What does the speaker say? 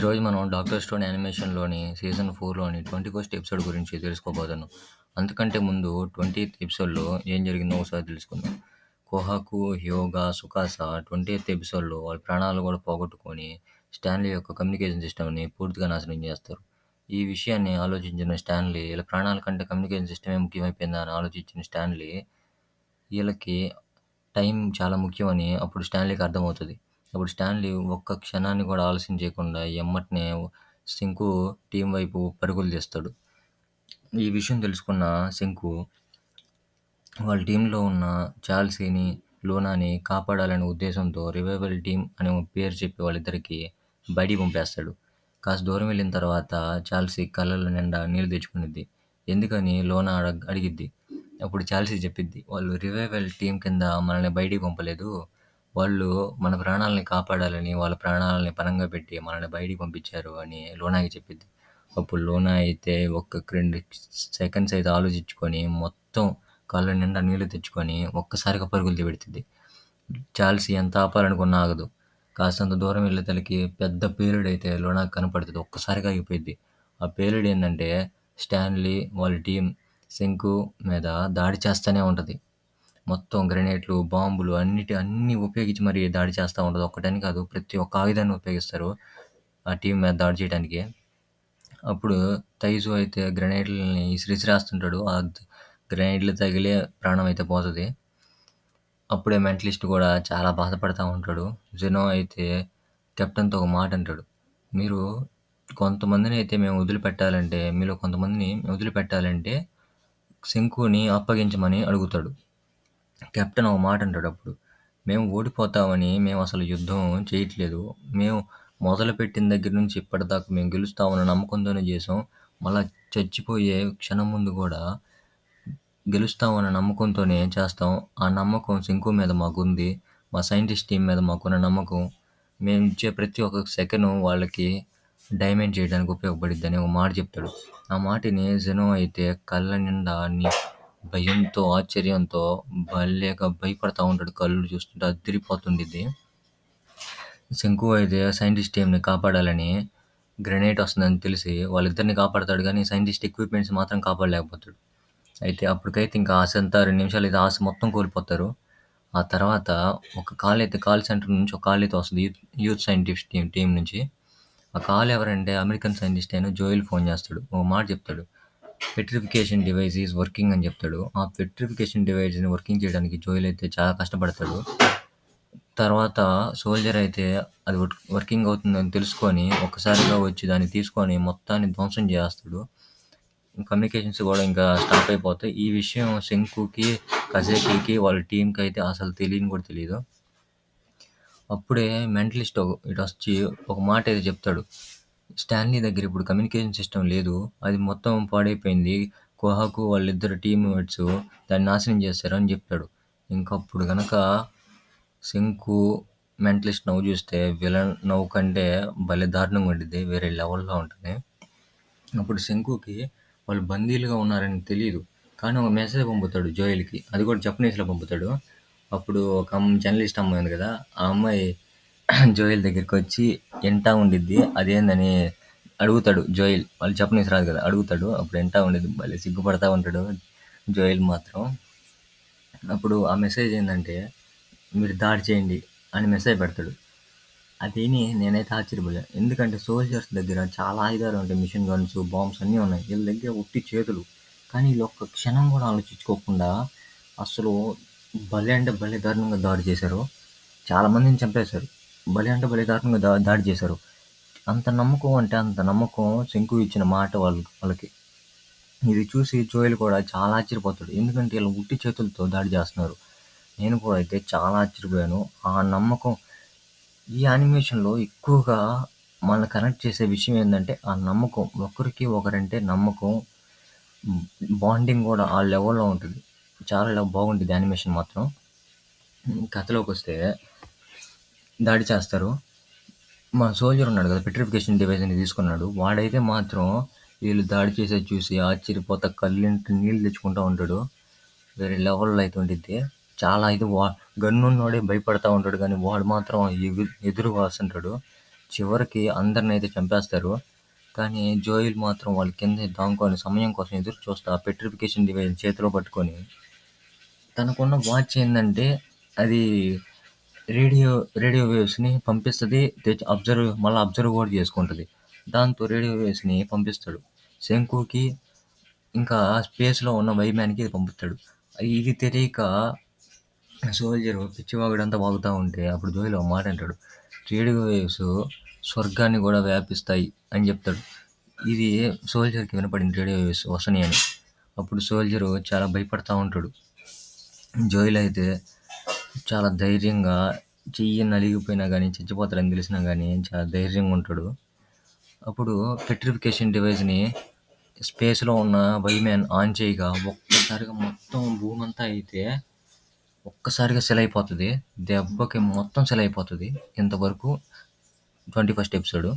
ఈరోజు మనం 'doctor stone' యానిమేషన్‌లోని సీజన్ 4లోని 21st ఎపిసోడ్ గురించి తెలుసుకోబోతున్నాం. అంతకంటే ముందు 20థ్ ఎపిసోడ్‌లో ఏం జరిగిందో ఒకసారి తెలుసుకుందాం. కోహాకు, హ్యోగా, సుకాసా 20థ్ ఎపిసోడ్‌లో వాళ్ళ ప్రాణాలు కూడా పోగొట్టుకొని స్టాన్లీ యొక్క కమ్యూనికేషన్ సిస్టమ్‌ని పూర్తిగా నాశనం చేస్తారు. ఈ విషయాన్ని ఆలోచించిన స్టాన్లీ ఇలా ప్రాణాల కంటే కమ్యూనికేషన్ సిస్టమే ముఖ్యమైపోయిందా అని ఆలోచించిన స్టాన్లీ వీళ్ళకి టైం చాలా ముఖ్యమని అప్పుడు స్టాన్లీకి అర్థమవుతుంది అప్పుడు స్టాన్లీ ఒక్క క్షణాన్ని కూడా ఆలస్యం చేయకుండా ఎమ్మటనే శంకు టీం వైపు పరుగులు తీస్తాడు. ఈ విషయం తెలుసుకున్న శంకు వాళ్ళ టీంలో ఉన్న చాల్సీని, లూనాని కాపాడాలనే ఉద్దేశంతో రివైవల్ టీం అనే పేరు చెప్పి వాళ్ళిద్దరికి బయటికి పంపేస్తాడు. కాస్త దూరం వెళ్ళిన తర్వాత చాల్సీ కళ్ళ నిండా నీళ్ళు తెచ్చుకునిద్ది. ఎందుకని లోనా అడ అడిగిద్ది. అప్పుడు చాల్సీ చెప్పిద్ది. వాళ్ళు రివైవల్ టీం కింద మనల్ని బయటికి పంపలేదు. వాళ్ళు మన ప్రాణాల్ని కాపాడాలని వాళ్ళ ప్రాణాలని పణంగా పెట్టి మనల్ని బయటికి పంపించారు అని లోనాకి చెప్పిద్ది. అప్పుడు లోనా అయితే ఒక్క రెండు సెకండ్స్ అయితే ఆలోచించుకొని మొత్తం కళ్ళ నిండా నీళ్ళు తెచ్చుకొని ఒక్కసారిగా పరుగులు పెడుతుంది. చాల్సి ఎంత ఆపాలనుకున్నా ఆగదు. కాస్తంత దూరం వెళ్ళేతలకి పెద్ద పేలుడు అయితే లూనాకి కనపడుతది. ఒక్కసారిగా ఆగిపోయిద్ది. ఆ పేలుడు ఏంటంటే స్టాన్లీ వాళ్ళ టీం శంకు మీద దాడి చేస్తానే ఉంటది. మొత్తం గ్రెనేడ్లు, బాంబులు అన్నిటి అన్నీ ఉపయోగించి మరి దాడి చేస్తా ఉంటది. ఒక్కటని కాదు ప్రతి ఒక్క ఆయుధాన్ని ఉపయోగిస్తారు ఆ టీం మీద దాడి చేయడానికి. అప్పుడు తైజు అయితే గ్రెనేడ్లని ఇసిరి ఇసిరేస్తుంటాడు. ఆ గ్రెనేడ్లు తగిలే ప్రాణం అయితే పోతది. అప్పుడే మెంటలిస్ట్ కూడా చాలా బాధపడతా ఉంటాడు. జెనో అయితే కెప్టెన్‌తో ఒక మాట అంటాడు. మీరు కొంతమందిని అయితే మేము వదిలిపెట్టాలంటే మీలో కొంతమందిని వదిలిపెట్టాలంటే శంకుని అప్పగించమని అడుగుతాడు. కెప్టెన్ ఒక మాట అంటాడు అప్పుడు. మేము ఓడిపోతామని మేము అసలు యుద్ధం చేయట్లేదు. మేము మొదలుపెట్టిన దగ్గర నుంచి ఇప్పటిదాకా మేము గెలుస్తామన్న నమ్మకంతోనే చేసాం. మళ్ళా చచ్చిపోయే క్షణం ముందు కూడా గెలుస్తామన్న నమ్మకంతోనే చేస్తాం. ఆ నమ్మకం సింకు మీద మాకుంది. మా సైంటిస్ట్ టీం మీద మాకున్న నమ్మకం మేము ఇచ్చే ప్రతి ఒక్క సెకను వాళ్ళకి డైమండ్ చేయడానికి ఉపయోగపడిద్దని ఒక మాట చెప్తాడు. ఆ మాటని జనం అయితే కళ్ళ నిండా భయంతో, ఆశ్చర్యంతో భలేగా భయపడతా ఉంటాడు. కళ్ళు చూస్తుంటే అదిరిపోతుండిద్ది. శంకు అయితే సైంటిస్ట్ టీంని కాపాడాలని గ్రెనేట్ వస్తుందని తెలిసి వాళ్ళిద్దరిని కాపాడతాడు కానీ సైంటిస్ట్ ఎక్విప్మెంట్స్ మాత్రం కాపాడలేకపోతాడు. అయితే అప్పటికైతే ఇంకా ఆశ అంతా 2 నిమిషాలు అయితే ఆశ మొత్తం కోల్పోతారు. ఆ తర్వాత ఒక కాల్ అయితే కాల్ సెంటర్ నుంచి ఒక కాల్ అయితే వస్తది. Youth youth scientist team team నుంచి. ఆ కాల్ ఎవరంటే అమెరికన్ సైంటిస్ట్ అయిన జోయల్ ఫోన్ చేస్తాడు. ఒక మాట చెప్తాడు. పెట్రిఫికేషన్ డివైస్ ఈజ్ వర్కింగ్ అని చెప్తాడు. ఆ పెట్రిఫికేషన్ డివైస్‌ని వర్కింగ్ చేయడానికి జోయిల్ అయితే చాలా కష్టపడతాడు. తర్వాత సోల్జర్ అయితే అది వర్కింగ్ అవుతుందని తెలుసుకొని ఒక్కసారిగా వచ్చి దాన్ని తీసుకొని మొత్తాన్ని ధ్వంసం చేస్తాడు కమ్యూనికేషన్స్ కూడా ఇంకా స్టాప్ అయిపోతాయి. ఈ విషయం శంకుకి, కజేకికి వాళ్ళ టీంకి అయితే అసలు తెలియని కూడా తెలియదు అప్పుడే మెంటలిస్ట్ వచ్చి ఒక మాట అయితే చెప్తాడు. స్టాన్లీ దగ్గర ఇప్పుడు కమ్యూనికేషన్ సిస్టమ్ లేదు. అది మొత్తం పాడైపోయింది. కోహాకు వాళ్ళిద్దరు టీమ్‌మేట్స్ దాన్ని నాశనం చేశారు అని చెప్పాడు. ఇంకప్పుడు గనక శంకు, మెంటలిస్ట్ నవ్వు చూస్తే విలన్ నవ్వు కంటే భలే దారుణంగా ఉండిద్ది. వేరే లెవెల్‌లో ఉంటుంది అప్పుడు శంకుకి వాళ్ళు బందీలుగా ఉన్నారని తెలీదు. కానీ ఒక మెసేజ్ పంపుతాడు జోయల్‌కి. అది కూడా జపనీస్‌లో పంపుతాడు. అప్పుడు ఒక జర్నలిస్ట్ అమ్మాయి ఉంది కదా! ఆ అమ్మాయి జోయల్ దగ్గరికొచ్చి ఇంటా ఉండిద్ది. అదేందని అడుగుతాడు జోయల్. వాళ్ళు జపనీస్ రాదు కదా! అడుగుతాడు. అప్పుడు ఇంటా ఉండిద్ది. భలే సిగ్గుపడతా ఉంటాడు జోయల్ మాత్రం. అప్పుడు ఆ మెసేజ్ ఏంటంటే మీరు దాడి చేయండి అని మెసేజ్ పెడతాడు. అది విని నేనైతే ఆశ్చర్యపోయాను ఎందుకంటే సోల్జర్స్ దగ్గర చాలా ఆయుధాలు ఉంటాయి. మిషన్ గన్స్, బాంబ్స్ అన్నీ ఉన్నాయి. వీళ్ళ దగ్గర ఉట్టి చేతులు. కానీ వీళ్ళు ఒక్క క్షణం కూడా ఆలోచించుకోకుండా అసలు భలే అంటే భలే దారుణంగా దాడి చేశారు. చాలా మందిని చంపేశారు. భలే అంటే భలే దారుణంగా దా దాడి చేశారు. అంత నమ్మకం అంటే అంత నమ్మకం శంకు ఇచ్చిన మాట వాళ్ళ వాళ్ళకి. ఇది చూసి జోయలు కూడా చాలా ఆశ్చర్యపోతాడు. ఎందుకంటే వీళ్ళు ఉట్టి చేతులతో దాడి చేస్తున్నారు. నేను కూడా అయితే చాలా ఆశ్చర్యపోయాను. ఆ నమ్మకం ఈ యానిమేషన్‌లో ఎక్కువగా మనల్ని కనెక్ట్ చేసే విషయం ఏంటంటే ఆ నమ్మకం. ఒకరికి ఒకరంటే నమ్మకం. బాండింగ్ కూడా ఆ లెవెల్‌లో ఉంటుంది చాలా బాగుంటుంది యానిమేషన్ మాత్రం. కథలోకి వస్తే దాడి చేస్తారు. మా సోల్జర్ ఉన్నాడు కదా! పెట్రిఫికేషన్ డివైస్‌ని తీసుకున్నాడు. వాడైతే మాత్రం వీళ్ళు దాడి చేసేది చూసి ఆశ్చర్యపోతా కళ్ళింటి నీళ్ళు తెచ్చుకుంటూ ఉంటాడు. వేరే లెవెల్‌లో అయితే ఉండిద్ది. చాలా అయితే వా గన్ ఉన్నోడే భయపడతా ఉంటాడు కానీ వాడు మాత్రం ఎగు ఎదురు వాస్తుంటాడు. చివరికి అందరిని అయితే చంపేస్తారు. కానీ జోయిల్ మాత్రం వాళ్ళ కింద దాంకొని సమయం కోసం ఎదురు చూస్తా పెట్రిఫికేషన్ డివైస్ చేతిలో పట్టుకొని తనకున్న వాచ్ ఏంటంటే అది రేడియో రేడియో వేవ్స్‌ని పంపిస్తది. తెచ్ అబ్జర్వ్ మళ్ళా అబ్జర్వ్ కూడా చేసుకుంటుంది దాంతో రేడియో వేవ్స్‌ని పంపిస్తాడు. శంకుకి ఇంకా స్పేస్‌లో ఉన్న వైమాన్‌కి ఇది పంపుతాడు. ఇది తెలియక సోల్జరు పిచ్చివాగుడంతా వాగుతా ఉంటే అప్పుడు జోయిలో ఒక మాట అంటాడు. రేడియో వేవ్స్ స్వర్గాన్ని కూడా వ్యాపిస్తాయి అని చెప్తాడు. ఇది సోల్జర్‌కి వినపడింది రేడియో వేవ్స్ వస్తున్నాయని. అప్పుడు సోల్జరు చాలా భయపడతా ఉంటాడు. జోయిల్ అయితే చాలా ధైర్యంగా చెయ్యి నలిగిపోయినా గానీ చచ్చిపోతాడని తెలిసినా గానీ చాలా ధైర్యంగా ఉంటాడు. అప్పుడు పెట్రిఫికేషన్ డివైస్‌ని స్పేస్‌లో ఉన్న వైమాన్ ఆన్ చేయగా ఒక్కసారిగా మొత్తం భూమంతా అయితే ఒక్కసారిగా సెలైపోతది. దెబ్బకి మొత్తం సెలైపోతది. ఇంతవరకు 21st ఎపిసోడ్.